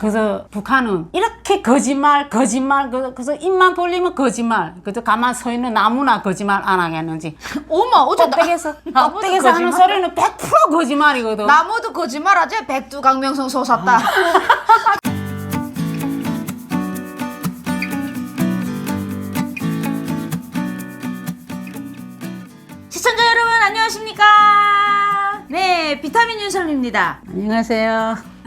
그래서 북한은 이렇게 거짓말, 거짓말, 그- 그래서 입만 벌리면 거짓말. 그래서 가만 서 있는 나무나 거짓말 안 하겠는지. 어머 어째 나- 껍데기에서, 나무도 껍데기에서 하는 거짓말? 소리는 100% 거짓말이거든. 나무도 거짓말하지 백두강명성 솟았다. 시청자 여러분 안녕하십니까? 네 비타민 윤설입니다. 안녕하세요.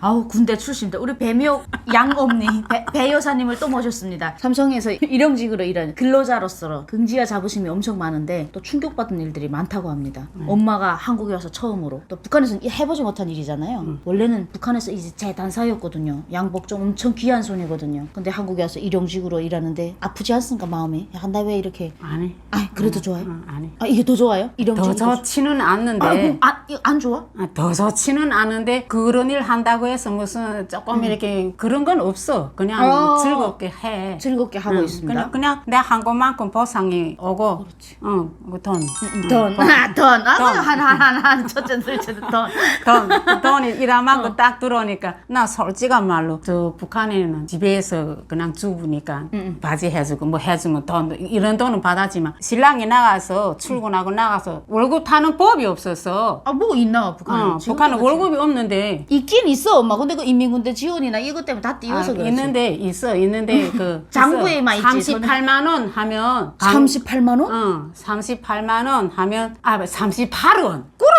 아우 군대 출신입니다. 우리 배미옥 양엄니 배, 배 여사님을 또 모셨습니다. 삼성에서 일용직으로 일하는 근로자로서 긍지와 자부심이 엄청 많은데 또 충격받은 일들이 많다고 합니다. 엄마가 한국에 와서 처음으로 또 북한에서는 이 해보지 못한 일이잖아요. 원래는 북한에서 이제 제 단사였거든요. 양복 좀 엄청 귀한 손이거든요. 근데 한국에 와서 일용직으로 일하는데 아프지 않습니까 마음이? 야, 나왜 이렇게? 아니. 아 그래도 좋아요? 응, 아니. 아 이게 더 좋아요? 일용직 더 좋지는 않는데. 아이고, 안, 이거 안 좋아? 아, 더 좋지는 않은데 그런 일 한다 고 해서 무슨 조금 이렇게 그런 건 없어. 그냥 음. 어. 즐겁게 해. 즐겁게 하고 응, 있습니다. 그냥 그냥 내 한 것만큼 보상이 오고. 응, 그 돈. 음, 돈, 아, 돈, 아, 돈. 한한 한 첫째, 둘째, 돈. 돈, 그 돈이 어. 딱 들어오니까 나 솔직한 말로 저 북한에는 집에서 그냥 주부니까 바지 해주고 뭐 해주면 돈 이런 돈은 받았지만 신랑이 나가서 출근하고 나가서 월급 타는 법이 없어서 아, 뭐 있나 북한은? 어, 지금 북한은. 월급이 없는데 있긴 있어, 엄마. 근데 그 인민군대 지원이나 이것 때문에 다 아, 띄워서 그렇지. 있는데 있어 있는데 그 장부에만 있지, 38만 원 하면 강- 38만 원? 어 38만 원 하면 아 38원 그러니까 나 지금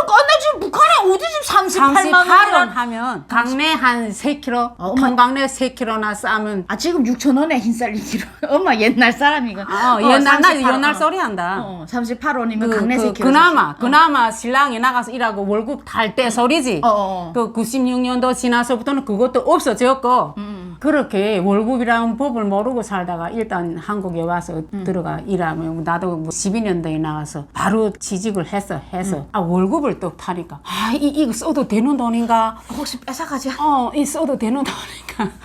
북한에 어디 지금 38만 38원 원? 하면 강내 한 3kg, 아, 엄마. 통강내 3kg나 싸면 아 지금 6천 원에 흰쌀 2kg. 엄마 옛날 사람이가. 어, 옛날 나 38, 옛날 어. 소리 한다. 어, 38원이면 그, 강내 그, 3kg. 그나마 그나마 신랑이 나가서 일하고 월급 탈 때 소리지. 어, 어. 그 96년도 지나서부터는 그것도 없어졌고 음. 그렇게 월급이라는 법을 모르고 살다가 일단 한국에 와서 음. 들어가 일하면 나도 뭐 12년도에 나가서 바로 취직을 했어 해서 음. 아 월급을 또 타니까 아 이, 이거 써도 되는 돈인가 혹시 뺏어가지? 어이 써도 되는 돈인가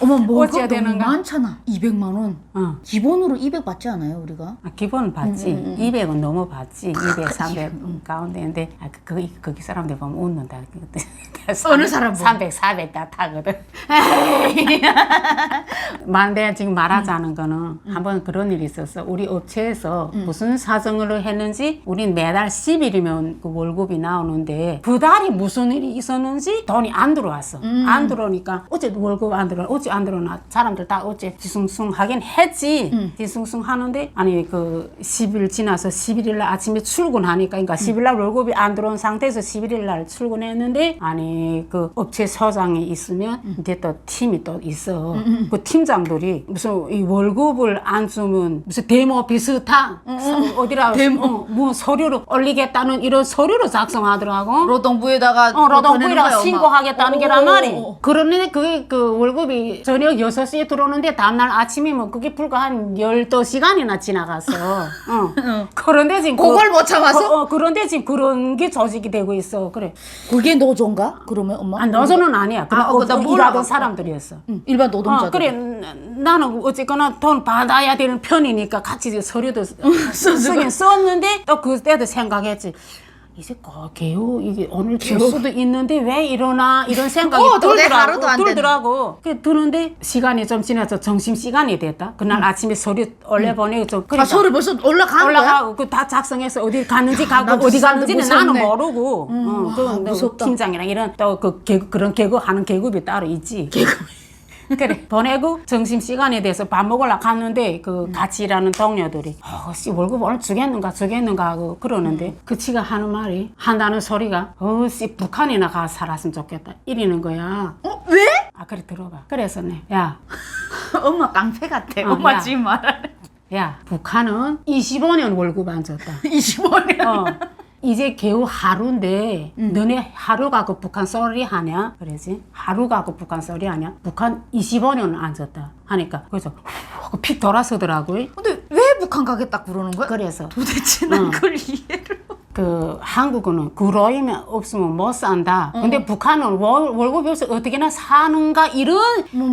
어머 뭐 어찌해야 너무 되는가? 많잖아. 200만 원. 어. 기본으로 200 받지 않아요 우리가? 아, 기본은 받지. 음, 200은 너무 받지. 200, 300 가운데인데, 아, 그, 거기, 거기 사람들 보면 웃는다. 어느 사람 보면? 300, 400 다 타거든. 만데 지금 말하자는 거는 음. 한번 그런 일이 있었어. 우리 업체에서 무슨 사정으로 했는지, 우린 매달 10일이면 그 월급이 나오는데, 그 달이 무슨 일이 있었는지 돈이 안 들어왔어. 음. 안 들어오니까, 어째 월급 안 들어, 어째 안 들어나. 사람들 다 어째 뒤숭숭 하긴 했지. 음. 뒤숭숭 하는데, 아니, 그 10일 지나서 11일 날 아침에 출근하니까, 그러니까 10일 날 월급이 안 들어온 상태에서 11일 날 출근했는데, 아니, 그 업체 서장이 있으면, 이제 또 팀이 또 있어. 그 팀장들이 무슨 이 월급을 안 주면 무슨 데모 비슷한 사- 어디라 데모. 어, 뭐 서류를 올리겠다는 이런 서류를 작성하더라고. 노동부에다가 어, 노동부에다가. 신고하겠다는 게란 오, 말이. 그러는데 그게 그 월급이 저녁 6시에 들어오는데 다음날 아침이면 그게 불과 한 12시간이나 지나갔어. 어. 그런데 지금 그걸 못 참아서? 그, 어, 그런데 지금 그런 게 조직이 되고 있어. 그래. 그게 노조인가? 그러면 엄마? 아, 너저는 아니야. 그냥 아, 어, 나 어, 몰라. 일하던 사람들이었어. 응, 일반 노동자들. 어, 그래 나- 나는 어쨌거나 돈 받아야 되는 편이니까 같이 이제 서류도 쓰긴 썼는데 또 그때도 생각했지 이제 거 개요? 이게 오늘 줄 수도 있는데 왜 이러나? 이런 생각이 어, 들더라고. 들더라고. 그 드는데 시간이 좀 지나서 점심 시간이 됐다. 그날 아침에 서류 올려 보내고 좀 아, 그러니까 서류 벌써 올라간? 올라가고 그 다 작성해서 어디 가는지 가고 나도 어디 사람들 가는지는 나는 무섭네. 모르고. 어, 그 아, 무섭다. 팀장이랑 이런 또 그 그런 계급 하는 계급이 따로 있지. 그래 보내고 점심 시간에 돼서 밥 먹으러 갔는데 그 같이 일하는 동료들이 어 씨 월급 오늘 주겠는가 주겠는가 하고 그러는데 그 치가 하는 말이 한다는 소리가 어씨 북한이나 가 살았으면 좋겠다 이러는 거야. 어, 왜? 아 그래 들어봐. 그래서 내야 엄마 깡패 같아. 어, 엄마 야. 지금 말하네. 야 북한은 25년 월급 안 줬다. 25년. 어. 이제 겨우 하루인데 너네 하루 가고 북한 썰이 하냐? 그러지? 하루 가고 북한 썰이 하냐? 북한 25년 안 줬다 하니까 그래서 후 하고 픽 돌아서더라고요. 근데 왜 북한 가겠다 그러는 거야? 그래서 도대체 난 어. 그걸 이해를 못- 그 한국은 그로이면 없으면 못 산다. 근데 북한은 월, 월급이 없어 어떻게나 사는가 이런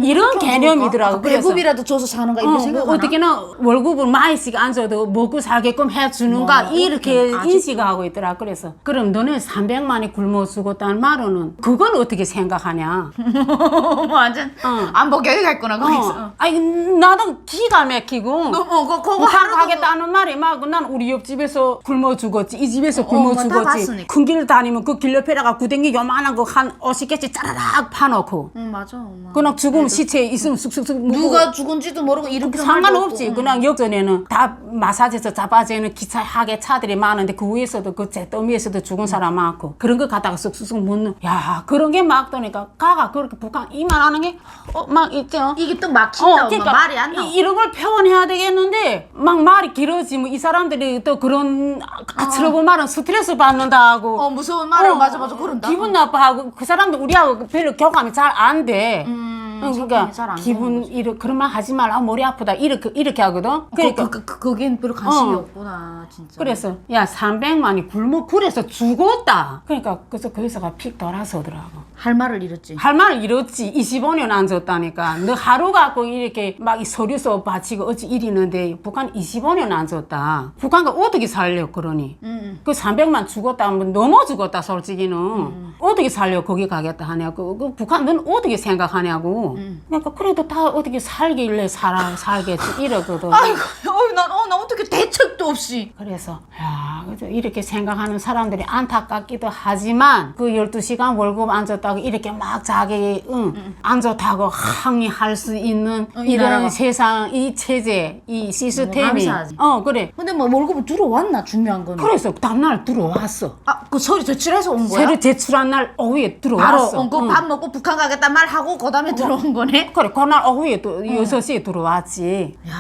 이런 개념이더라고. 아, 배급이라도 줘서 사는가 이렇게 어, 뭐 생각하나? 어떻게나 월급을 많이씩 안 줘도 먹고 살게끔 해주는가 뭐, 이렇게 아직도. 인식하고 있더라. 그래서 그럼 너네 300만이 굶어 죽었다는 말은 그걸 어떻게 생각하냐? 완전 어. 안보 교육했구나 거기서. 어. 아니 나도 기가 막히고 너, 어, 그, 그거 북한 하루도 가겠다는 말이 막 난 우리 옆집에서 굶어 죽었지 이 집에서 굶어 뭐다 죽었지 봤으니까. 큰 길 다니면 그 길 옆에다가 구덩이 요만한 거 한 50개씩 짜라락 파놓고 응 맞아. 엄마. 그냥 죽으면 시체 있으면 쑥쑥쑥 묶고 누가 죽은지도 모르고 이렇게 상관없지. 그냥 역전에는 다 마사지에서 자빠지는 기차하게 차들이 많은데 그 위에서도 그 잿더미에서도 죽은 사람 많고 그런 거 갖다가 쑥쑥쑥 묻는. 야 그런 게 막 도니까 가가 그렇게 북한 이만하는 게어막 있죠. 이게 또 막힌다. 엄마 말이 안 나와. 어, 그러니까 이, 이런 걸 표현해야 되겠는데 막 말이 길어지면 이 사람들이 또 그런 아츠러고 말은 스트레스 받는다고. 어 무서운 말을 맞아 맞아 그런다. 기분 나빠하고 그 사람들 우리하고 별로 교감이 잘 안 돼. 음, 어, 소통이 그러니까 기분 이렇게 그런 말 하지 말라 아, 머리 아프다 이렇게 이렇게 하거든. 그러니까 그러니까 그, 그, 거긴 별로 관심이 어. 없구나 진짜. 그래서 야 300만이 굶어 그래서 죽었다. 그러니까 그래서 거기서가 픽 돌아서더라고. 할 말을 잃었지. 할 말을 잃었지. 25년 안 줬다니까. 너 하루 갖고 이렇게 막이 서류서 바치고 어찌 이리는데 북한 25년 안 줬다. 북한가 어떻게 살려 그러니? 응. 그 300만 죽었다 하면 너무 죽었다 솔직히는 어떻게 살려 거기 가겠다 하냐고 그 북한 넌 어떻게 생각하냐고 그러니까 그래도 다 어떻게 살길래 살아 살겠지 이러거든 아이고, 어이, 난, 어, 나 어떻게 대책도 없이. 그래서 야 그죠 이렇게 생각하는 사람들이 안타깝기도 하지만 그 12시간 월급 안 줬다고 이렇게 막 자기 응, 안 좋다고 항의할 수 있는 어, 이 이런 나라가. 세상 이 체제 이 시스템이 감사하지. 어 그래 근데 뭐 월급은 들어왔나 중요한 거는. 그래서 다음날 들어왔어 아, 그 서류 제출해서 온 거야? 새로 제출한 날 오후에 바로 들어왔어. 어, 그밥 먹고 북한 가겠다 말 하고 그다음에 들어온 거네. 그래, 그날 오후에 또 6시에 들어왔지. 야,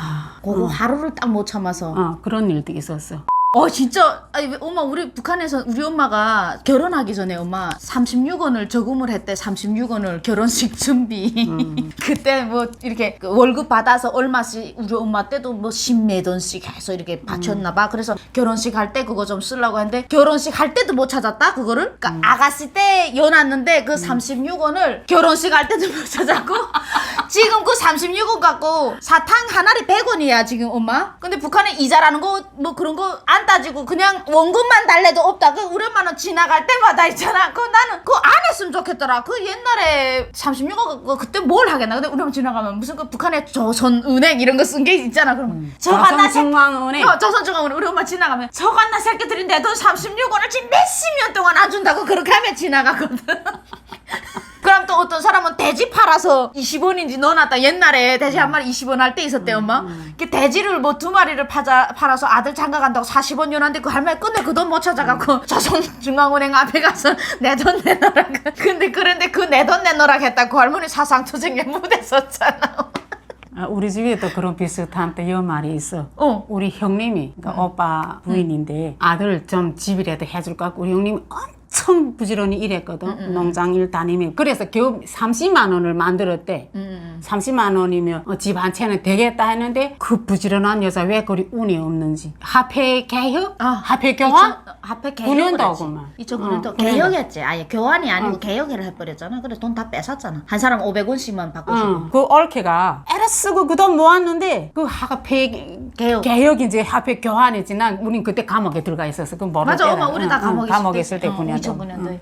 그거 하루를 딱 못 참아서. 어, 그런 일도 있었어. 어 진짜. 아니 왜 엄마 우리 북한에서 우리 엄마가 결혼하기 전에 엄마 36원을 저금을 했대. 36원을 결혼식 준비. 그때 뭐 이렇게 그 월급 받아서 얼마씩 우리 엄마 때도 뭐 십몇 원씩 해서 이렇게 바쳤나 봐. 그래서 결혼식 할 때 그거 좀 쓰려고 했는데 결혼식 할 때도 못 찾았다 그거를? 그러니까 아가씨 때 연았는데 그 36원을 결혼식 할 때도 못 찾았고 지금 그 36원 갖고 사탕 하나에 100원이야 지금 엄마. 근데 북한에 이자라는 거 뭐 그런 거안 따지고 그냥 원금만 달래도 없다. 그 엄마는 지나갈 때마다 있잖아. 그 나는 그거 안 했으면 좋겠더라. 그 옛날에 36원 그 그때 뭘 하겠나? 근데 우리 엄마 지나가면 무슨 그 북한에 조선은행 이런 거 쓴 게 있잖아 그러면. 저거 나 새- 조선중앙은행. 어, 조선중앙은행. 우리 엄마 지나가면 저건 나 새끼들인데 돈 36원을 지금 몇십 년 동안 안 준다고 그렇게 하면 지나가거든 그럼 또 어떤 사람은 돼지 팔아서 20원인지 넣어놨다. 옛날에 돼지 한 마리 20원 할 때 있었대 엄마. 그 돼지를 뭐 두 마리를 파자, 팔아서 아들 장가 간다고 40원 연한데 그 할머니 끝내 그 돈 못 찾아갖고 조선중앙은행 앞에 가서 내 돈 내놔라 근데 그런데 그 내 돈 내놓으라 했다 그 할머니 사상투쟁에 무대 섰잖아. 아, 우리 집에도 그런 비슷한 또 연말이 있어. 어. 우리 형님이, 그러니까 오빠 부인인데 아들 좀 집이라도 해줄 것 같고 우리 형님이 엄청 부지런히 일했거든. 농장 일 다니며. 그래서 겨우 30만 원을 만들었대. 음. 30만 원이면 어, 집한 채는 되겠다 했는데 그 부지런한 여자 왜 그리 운이 없는지. 화폐 개혁? 아, 화폐 교환? 하고만. 했지. 2009년도 어, 개혁했지. 아예 교환이 아니고 개혁을 해버렸잖아. 그래 돈다 뺏었잖아. 한 사람 500원씩만 바꿔주고. 응. 그 얼케가 쓰고 그 돈 모았는데 그 화폐 개혁. 개혁이 이제 화폐 교환이지 난 우린 그때 감옥에 들어가 있었어. 그 모르 맞아, 엄마 우리 다 감옥에, 감옥에 있을 때 어, 9년 2009년도에.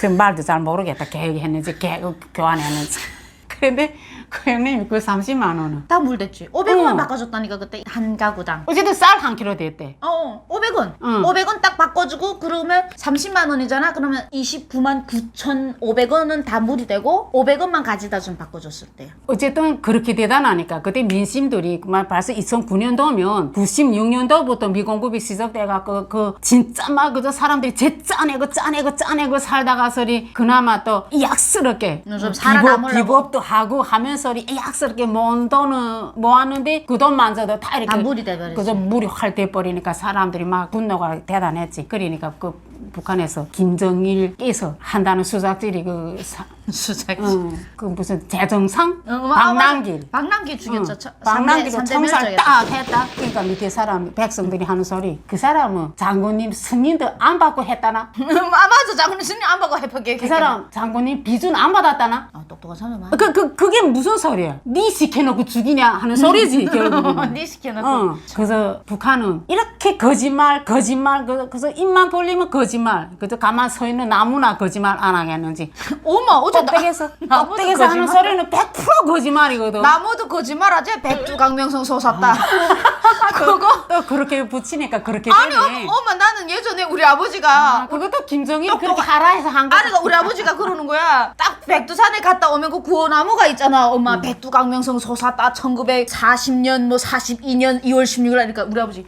그 말도 잘 모르겠다. 개혁했는지 개혁 교환했는지. 그런데 그 형님이 그 30만 원은 다 물댔지. 500원만 응. 바꿔줬다니까 그때 한 가구당. 어쨌든 쌀 한 킬로 됐대. 어, 500원. 응. 500원 딱 바꿔주고 그러면 30만 원이잖아. 그러면 29만 9,500원은 다 물이 되고 500원만 가져다 좀 바꿔줬을 때요. 어쨌든 그렇게 대단하니까 그때 민심들이 그만 벌써 2009년도면 96년도부터 미공급이 시작돼갖고 그 진짜 막 그저 사람들이 제 짜내고 짜내고 짜내고 살다가 서리 그나마 또 약스럽게 좀 비법, 살아남으려고. 비법도 하고 하면서 약스럽게 모은 돈은 모았는데 그 돈만져도 다 이렇게 다 물이 돼버렸지. 그저 물이 활 돼버리니까 사람들이 막 분노가 대단했지 그러니까 그 북한에서 김정일께서 한다는 수작질이 그, 사, 수작. 어, 그 무슨 재정상 어, 어, 박남길 박남길 죽였죠. 차- 박남기로 삼대- 총살. 딱 했다. 그러니까 밑에 사람 백성들이 하는 소리 그 사람은 장군님 승인도 안 받고 했다나? 아 맞아 장군님 승리 안 받고 해보게. 그 사람 장군님 비준 안 받았다나? 아 똑똑한 사람 그, 그, 그게 무슨 소리야? 네 시켜놓고 죽이냐 하는 소리지 결국은. 네 시켜놓고. 어, 그래서 북한은 이렇게 거짓말, 거짓말, 그- 그래서 입만 벌리면 거짓 말. 그저 가만 서 있는 나무나 거짓말 안 하겠는지. 어머 어제 나- 꼭대기에서, 나무도 꼭대기에서 하는 거짓말? 소리는 100% 거짓말이거든. 나무도 거짓말하지 백두 강명성 솟았다. 그거 또 그렇게 붙이니까 그렇게 아니 되네. 어머, 어머 나는 예전에 우리 아버지가 그것도 김정일 그렇게 하라 해서 한 거. 아니 그 우리 아버지가 그러는 거야. 딱 백두산에 갔다 오면 그 구호나무가 있잖아. 엄마 백두강명성 솟았다. 1940년 뭐 42년 2월 16일 하니까 우리 아버지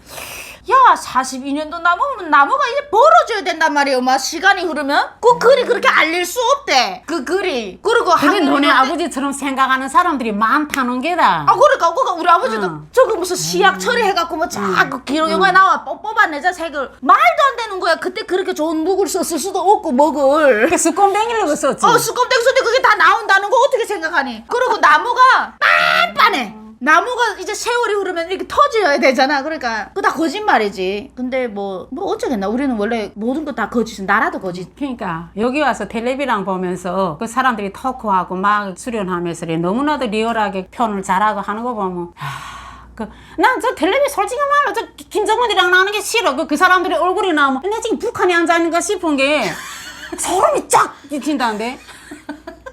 야 42년도 나무면 나무가 이제 벌어져야 된단 말이야 엄마. 시간이 흐르면 그 글이 그렇게 알릴 수 없대. 그 글이. 그리고 너네 막- 아버지처럼 생각하는 사람들이 많다는 게다. 아 그러니까 그거 우리 아버지도 응. 저거 무슨 시약 처리해갖고 뭐 자꾸 기록 영화에 나와 뽑- 뽑아내자 색을. 말도 안 되는 거야. 그때 그렇게 좋은 묵을 썼을 수도 없고 먹을. 그 수건뱅이를 썼지. 어 수검땡수인데 그게 다 나온다는 거 어떻게 생각하니? 그리고 나무가 빤빤해 나무가 이제 세월이 흐르면 이렇게 터져야 되잖아. 그러니까 그거 다 거짓말이지. 근데 뭐 뭐 어쩌겠나. 우리는 원래 모든 거 다 거짓 나라도 거짓. 그러니까 여기 와서 텔레비랑 보면서 그 사람들이 토크하고 막 수련하면서 너무나도 리얼하게 표현을 잘하고 하는 거 보면 그 난 저 텔레비 솔직히 말로 저 김정은이랑 나는 게 싫어. 그, 그 사람들의 얼굴이 나오면 내 지금 북한에 앉아 있는가 싶은 게 소름이 쫙 끼친다는데?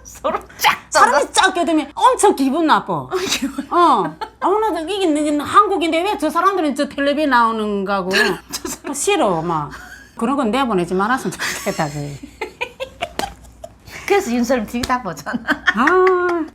서로 쫙 사람이 쫙 껴들면 엄청 기분 나빠. 어 아무나 이게 이게 한국인데 왜 저 사람들은 저 텔레비 나오는 거고? 싫어 막. 그런 건 내보내지 말았으면 좋겠다 그. 그래서 윤설님 TV 다 보잖아. 아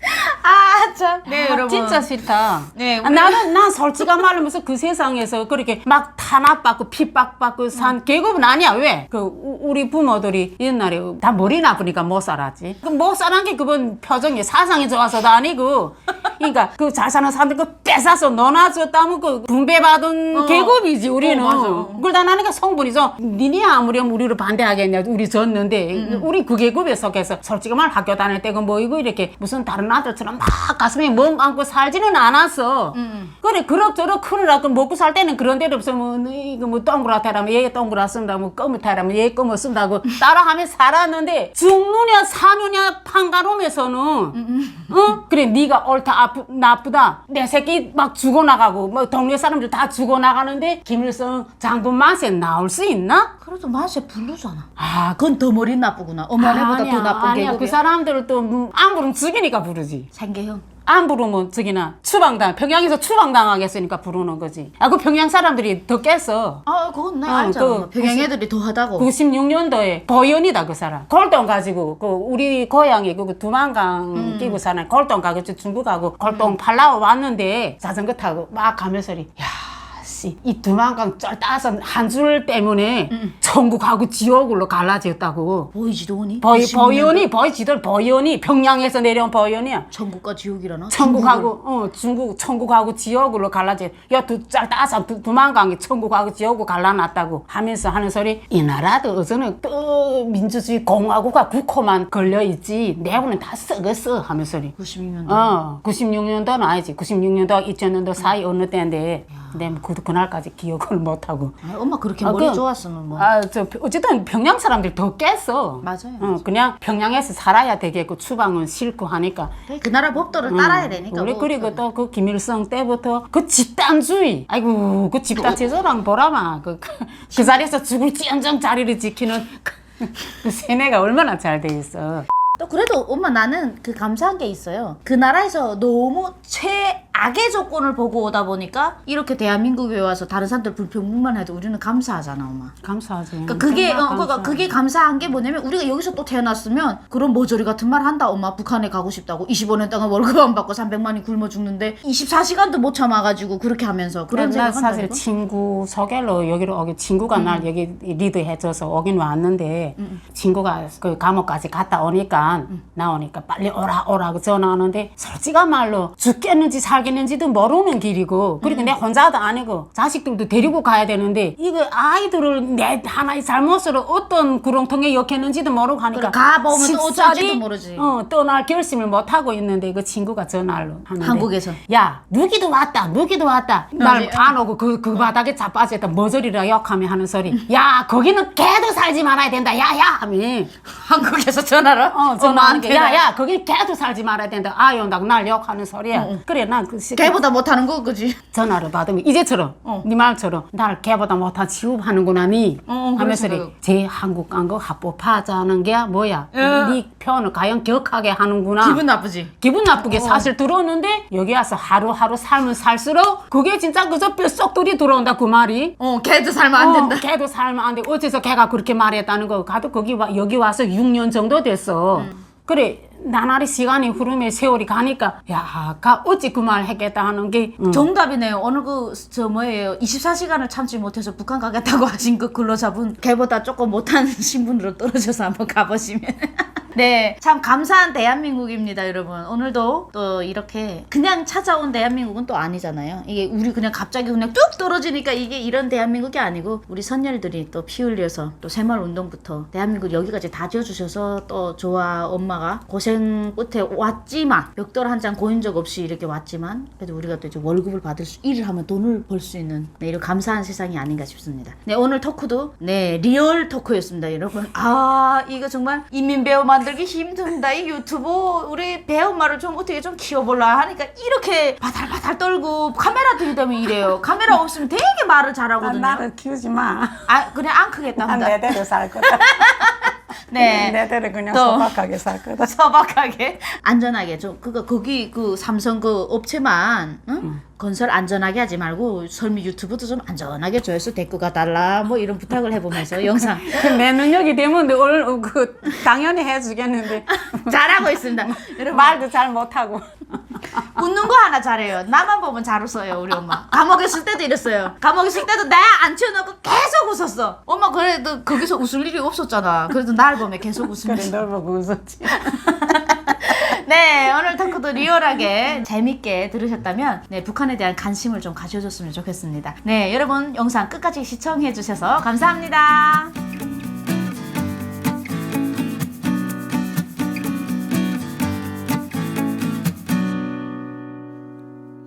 아 참 네 아, 여러분 진짜 싫다. 네, 아, 우리- 나는 난 솔직한 말로 무슨 그 세상에서 그렇게 막 탄압받고 핍박받고 산 계급은 아니야. 왜? 그 우- 우리 부모들이 옛날에 다 머리 나쁘니까 못 살았지. 그 못 살은 게 그건 표정이 사상이 좋아서도 아니고. 그러니까 그잘 사는 사람들 그 뺏어서 넣어놨었다면 그 분배받은 어. 계급이지 우리는. 어, 맞아. 그걸 다 나니까 성분이죠. 니네 아무렴 우리를 반대하겠냐. 우리 졌는데 우리 그 계급에 속해서 솔직히 말 학교 다닐 때가 뭐 이거 이렇게 무슨 다른 아들처럼 막 가슴에 멍 안고 살지는 않았어. 그래 그럭저럭 크느라고 먹고 살 때는 그런 데도 없어. 뭐 이거 뭐 동그랗다라면 얘 동그랗 쓴다. 뭐 검은타라면 얘 검은 쓴다고 따라하며 살았는데 죽느냐 사느냐 판가름에서는 어 그래 네가 옳다 아프, 나쁘다. 내 새끼 막 죽어나가고 뭐 동네 사람들 다 죽어나가는데 김일성 장군 맛에 나올 수 있나? 그래도 맛에 부르잖아. 아 그건 더 머리 나쁘구나. 어머니보다 더 나쁜 아니야 계급이야. 그 사람들은 또안 부르면 죽이니까 부르지. 생계형 안 부르면 저기나 추방당 평양에서 추방당하겠으니까 부르는 거지. 아 그 평양 사람들이 더 깼어. 아 그건 나 어, 알잖아. 그 평양 애들이 더 하다고. 96년도에 보현이다 그 사람. 골동 가지고 그 우리 고향이 그 두만강 음. 끼고 사는 골동 가고 저 중국하고. 골동 팔라고 왔는데 자전거 타고 막 가면서리 야 씨 이 두만강 쩔 따서 한 줄 때문에 음. 천국하고 지옥으로 갈라졌다고. 보이지도 않니? 보이 90 년도 보현이 보이지들 보현이 평양에서 내려온 보현이야. 천국과 지옥이라나? 천국하고 어 중국 천국하고 지옥으로 갈라져. 따서 두- 두만강이 천국하고 지옥으로 갈라놨다고 하면서 하는 소리. 이 나라도 어서는 또 민주주의 공화국과 국호만 걸려 있지. 내부는 다 썩었어 하면서리. 96년도. 어 96년도는 아니지. 96년도 2000년도 사이 어느 때인데 근데 뭐 그, 그날까지 기억을 못하고. 아, 엄마 그렇게 아, 머리 그- 좋았으면 뭐. 아 저 어쨌든 평양 사람들 더 깼어. 맞아요. 어, 그냥 평양에서 살아야 되겠고 추방은 싫고 하니까. 그 나라 법도를 따라야 되니까 우리 뭐 그리고 어떡하냐. 또그 김일성 때부터 그 집단주의. 아이고 그 집단 제도랑 보라마. 그, 그, 그 자리에서 죽을지언정 자리를 지키는 그, 그 세뇌가 얼마나 잘 돼 있어 또 그래도 엄마 나는 그 감사한 게 있어요. 그 나라에서 너무 최악의 조건을 보고 오다 보니까 이렇게 대한민국에 와서 다른 사람들 불평만 해도 우리는 감사하잖아, 엄마. 감사하지 그러니까 그게 어, 그러니까. 그게 감사한 게 뭐냐면 우리가 여기서 또 태어났으면 그런 모조리 같은 말 한다 엄마 북한에 가고 싶다고 25년 동안 월급 안 받고 300만이 굶어 죽는데 24시간도 못 참아가지고 그렇게 하면서 그런 나 생각 사실 한다니까 친구 소개로 여기로 오기 친구가 날 음. 여기 리드해줘서 오긴 왔는데 친구가 그 감옥까지 갔다 오니까 나오니까 빨리 오라 오라 고 전화하는데 솔직한 말로 죽겠는지 살겠는지 가겠는지도 모르는 길이고 그리고 내 혼자도 아니고 자식들도 데리고 가야 되는데 이거 아이들을 내 하나의 잘못으로 어떤 구렁텅이에 역했는지도 모르고 하니까 가보면 또 어쩔지도 모르지. 어, 떠날 결심을 못 하고 있는데 그 친구가 전화로 하는데 한국에서. 야 누기도 왔다 누기도 왔다. 어, 날안 오고 그, 그 바닥에 자빠졌다. 머저리라 욕하며 하는 소리. 야 거기는 개도 살지 말아야 된다. 야야 하며. 한국에서 전화로? 어, 전화하는 게, 엄마한테. 야, 야, 거기 개도 살지 말아야 된다. 아유, 나날 욕하는 소리야. 그래, 난그 걔보다 못하는 거 그지? 전화를 받으면 이제처럼, 어. 네 말처럼 날 걔보다 못한 취급하는구나, 니. 어, 어, 하면서 제 한국 간 거 합법하자는 게 뭐야? 예. 네 표현을 과연 격하게 하는구나. 기분 나쁘지? 기분 나쁘게 어. 사실 들었는데 여기 와서 하루하루 살면 살수록 그게 진짜 그저 뼛속들이 들어온다 그 말이 어, 걔도 살면 안 된다. 어, 걔도 살면 안 돼. 어째서 걔가 그렇게 말했다는 거. 가도 거기 와, 여기 와서 6년 정도 됐어. 음. 그래. 나날이 시간이 흐르면 세월이 가니까 야, 가 어찌 그 말 했겠다 하는 게 응. 정답이네요. 어느 그저 뭐예요? 24시간을 참지 못해서 북한 가겠다고 하신 그 근로자분 걔보다 조금 못한 신분으로 떨어져서 한번 가보시면. 네, 참 감사한 대한민국입니다, 여러분. 오늘도 또 이렇게 그냥 찾아온 대한민국은 또 아니잖아요. 이게 우리 그냥 갑자기 그냥 뚝 떨어지니까 이게 이런 대한민국이 아니고 우리 선열들이 또 피 흘려서 또 새마을 운동부터 대한민국 여기까지 다 지어주셔서 또 저와 엄마가 고생 끝에 왔지만 벽돌 한 장 고인 적 없이 이렇게 왔지만 그래도 우리가 또 이제 월급을 받을 수 일을 하면 돈을 벌 수 있는 네, 이런 감사한 세상이 아닌가 싶습니다. 네 오늘 토크도 네 리얼 토크였습니다, 여러분. 아 이거 정말 인민 배우 만 들기 힘듭니다. 이 유튜브 우리 말을 좀 어떻게 좀 키워볼라 하니까 이렇게 바달바달 떨고 카메라 들이대면 이래요. 카메라 없으면 되게 말을 잘하거든요. 나를 키우지 마. 아 그냥 안 크겠다. 난 혼자. 내대로 살 거다. 네. 내대로 그냥 또. 소박하게 살 거다. 서박하게 안전하게 좀 그거 거기 그 삼성 그 업체만 응? 건설 안전하게 하지 말고 설미 유튜브도 좀 안전하게 조회수 데리고 달라 뭐 이런 부탁을 해보면서 영상 내 능력이 되면 올, 그, 당연히 해주겠는데. 잘하고 있습니다. 여러분 말도 잘 못하고. 웃는 거 하나 잘해요. 나만 보면 잘 웃어요 우리 엄마. 감옥에 있을 때도 이랬어요. 감옥에 있을 때도 나 앉혀놓고 계속 웃었어. 엄마 그래도 거기서 웃을 일이 없었잖아. 그래도 날 보면 계속 그래, 웃으면서. 널 보고 웃었지. 네, 오늘 토크도 리얼하게 재밌게 들으셨다면 네, 북한에 대한 관심을 좀 가져줬으면 좋겠습니다. 네, 여러분 영상 끝까지 시청해 주셔서 감사합니다.